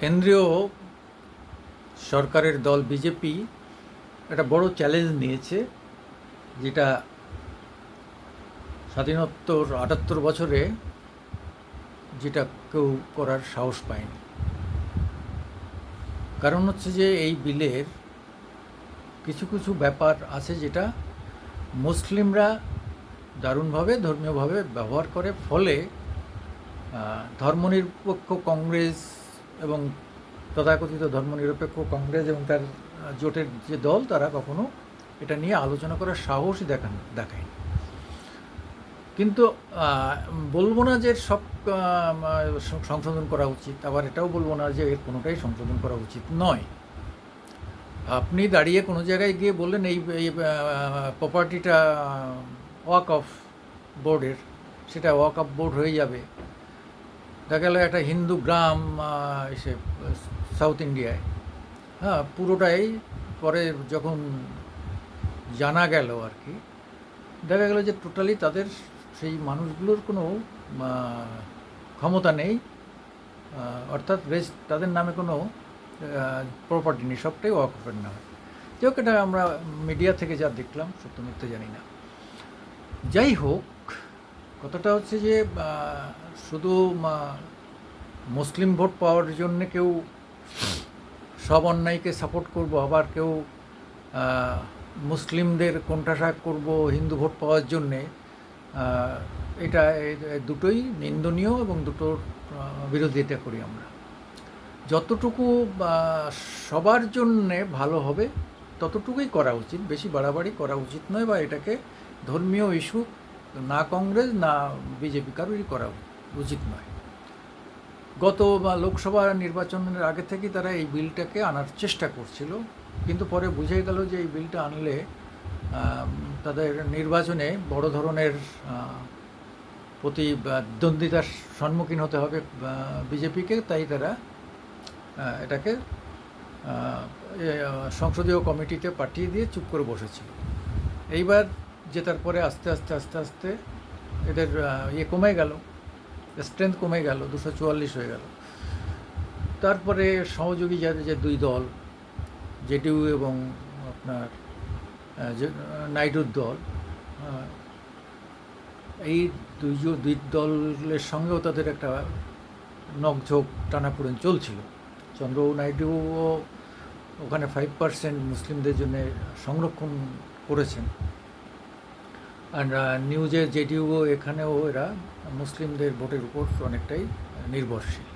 কেন্দ্রীয় সরকারের দল বিজেপি একটা বড় চ্যালেঞ্জ নিয়েছে, যেটা স্বাধীনোত্তর আটাত্তর বছরে যেটা কেউ করার সাহস পায়নি। কারণ হচ্ছে যে এই বিলের কিছু কিছু ব্যাপার আছে যেটা মুসলিমরা দারুণভাবে, ধর্মীয়ভাবে ব্যবহার করে, ফলে ধর্মনিরপেক্ষ কংগ্রেস এবং তথাকথিত ধর্মনিরপেক্ষ কংগ্রেস এবং তার জোটের যে দল, তারা কখনো এটা নিয়ে আলোচনা করার সাহসই দেখান, দেখায়নি। কিন্তু বলব না যে সব সংশোধন করা উচিত, আবার এটাও বলব না যে এর কোনোটাই সংশোধন করা উচিত নয়। আপনি দাঁড়িয়ে কোনো জায়গায় গিয়ে বললেন এই প্রপার্টিটা ওয়াক অফ বোর্ডের সেটা ওয়াক অফ বোর্ড হয়ে যাবে। দেখা গেল একটা হিন্দু গ্রাম এসে, সাউথ ইন্ডিয়ায়। হ্যাঁ পুরোটাই পরে যখন জানা গেল আর কি, দেখা গেল যে টোটালি তাদের সেই মানুষগুলোর কোনো ক্ষমতা নেই। অর্থাৎ রেস তাদের নামে কোনো প্রপার্টি নেই সবটাই ওয়াকফের নামে যাই হোক, এটা আমরা মিডিয়া থেকে যা দেখলাম, সত্য মিথ্যে জানি না। যাই হোক কথাটা হচ্ছে যে শুধু মুসলিম ভোট পাওয়ার জন্য কেউ সব অন্যায়কে সাপোর্ট করব, আবার কেউ মুসলিমদের কোণঠাসা করব, হিন্দু ভোট পাওয়ার জন্যে এটা দুটোই নিন্দনীয় এবং দুটোর বিরোধিতা করি আমরা। যতটুকু সবার জন্যে ভালো হবে, ততটুকুই করা উচিত, বেশি বাড়াবাড়ি করা উচিত নয় বা এটাকে ধর্মীয় ইস্যু না কংগ্রেস, না বিজেপি, কারোরই করা উচিত নয়। গত বা লোকসভা নির্বাচনের আগে থেকেই তারা এই বিলটাকে আনার চেষ্টা করছিল, কিন্তু পরে বুঝে গেল যে এই বিলটা আনলে তাদের নির্বাচনে বড় ধরনের প্রতিদ্বন্দ্বিতার সম্মুখীন হতে হবে বিজেপিকে, তাই তারা এটাকে সংসদীয় কমিটিতে পাঠিয়ে দিয়ে চুপ করে বসেছিল। এইবার জেতার পরে আস্তে আস্তে আস্তে আস্তে এদের ইয়ে কমে গেল স্ট্রেংথ কমে গেল, দুশো চুয়াল্লিশ হয়ে গেল। তারপরে সহযোগী যাদের যে দুই দল জেডিউ এবং আপনার নাইডুর দল এই দুই দুই দলের সঙ্গেও তাদের একটা নখঝোঁক টানাপোড়েন চলছিল। চন্দ্রবাবু নাইডুও ওখানে ফাইভ পার্সেন্ট মুসলিমদের জন্য সংরক্ষণ করেছেন। আর নিউজে জেডিইউ এখানেও এরা মুসলিমদের ভোটের উপর অনেকটাই নির্ভরশীল।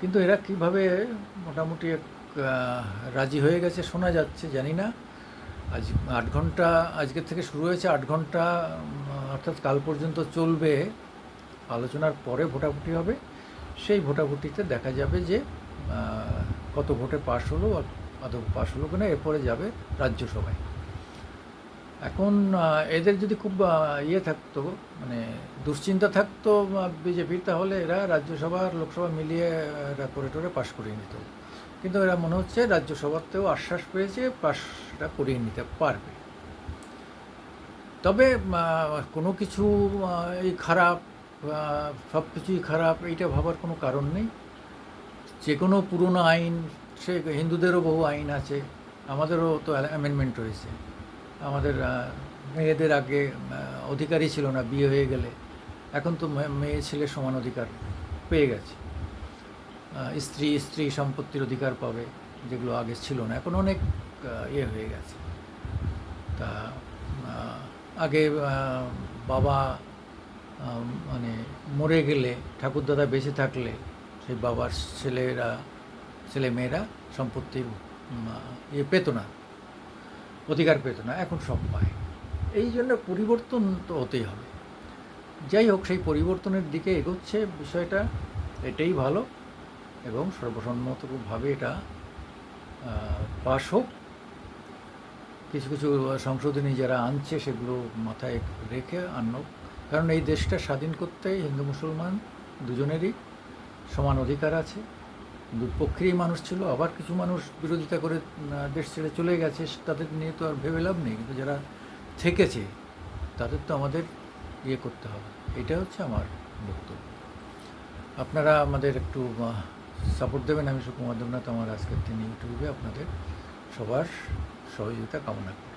কিন্তু এরা কীভাবে মোটামুটি এক, রাজি হয়ে গেছে শোনা যাচ্ছে জানি না। আজ আট ঘণ্টা আজকের থেকে শুরু হয়েছে আট ঘণ্টা অর্থাৎ কাল পর্যন্ত চলবে। আলোচনার পরে ভোটাভুটি হবে। সেই ভোটাভুটিতে দেখা যাবে যে কত ভোটে পাশ হলো আদৌ পাশ হলো কিনা এরপরে যাবে রাজ্যসভায়। এখন এদের যদি খুব ইয়ে থাকতো মানে দুশ্চিন্তা থাকতো বিজেপির, তাহলে এরা রাজ্যসভা আর লোকসভা মিলিয়ে এরা করে টোরে পাশ করিয়ে নিত। কিন্তু এরা মনে হচ্ছে রাজ্যসভাতেও আশ্বাস পেয়েছে, পাশটা করিয়ে নিতে পারবে। তবে কোনো কিছু এই খারাপ সব কিছুই খারাপ, এইটা ভাবার কোনো কারণ নেই। যে কোনো পুরনো আইন, সে হিন্দুদেরও বহু আইন আছে, আমাদেরও তো অ্যামেন্ডমেন্ট হয়েছে আমাদের মেয়েদের আগে অধিকারই ছিল না, বিয়ে হয়ে গেলে। এখন তো মেয়ে ছেলে সমান অধিকার পেয়ে গেছে। স্ত্রী স্ত্রী সম্পত্তির অধিকার পাবে, যেগুলো আগে ছিল না। এখন অনেক ইয়ে হয়ে গেছে। তা আগে বাবা মানে মরে গেলে, ঠাকুরদাদা বেঁচে থাকলে, সেই বাবার ছেলেরা ছেলে মেয়েরা সম্পত্তির ইয়ে পেত না। অধিকার পেত না, এখন সব পায়। এই জন্য পরিবর্তন তো হতেই হবে। যাই হোক, সেই পরিবর্তনের দিকে এগোচ্ছে বিষয়টা, এটাই ভালো এবং সর্বসম্মতভাবে এটা পাশ হোক। কিছু কিছু সংশোধনী যারা আনছে সেগুলো মাথায় রেখে আনো কারণ এই দেশটা স্বাধীন করতে হিন্দু মুসলমান দুজনেরই সমান অধিকার আছে। দুপক্ষেরই মানুষ ছিল, আবার কিছু মানুষ বিরোধিতা করে দেশ ছেড়ে চলে গেছে, তাদের নিয়ে তো আর ভেবে লাভ নেই। কিন্তু যারা থেকেছে, তাদের তো আমাদের ইয়ে করতে হবে। এটা হচ্ছে আমার বক্তব্য। আপনারা আমাদের একটু সাপোর্ট দেবেন। আমি সুকুমার দেবনাথ, আমার আজকের দিন ইউটিউবে আপনাদের সবার সহযোগিতা কামনা করি।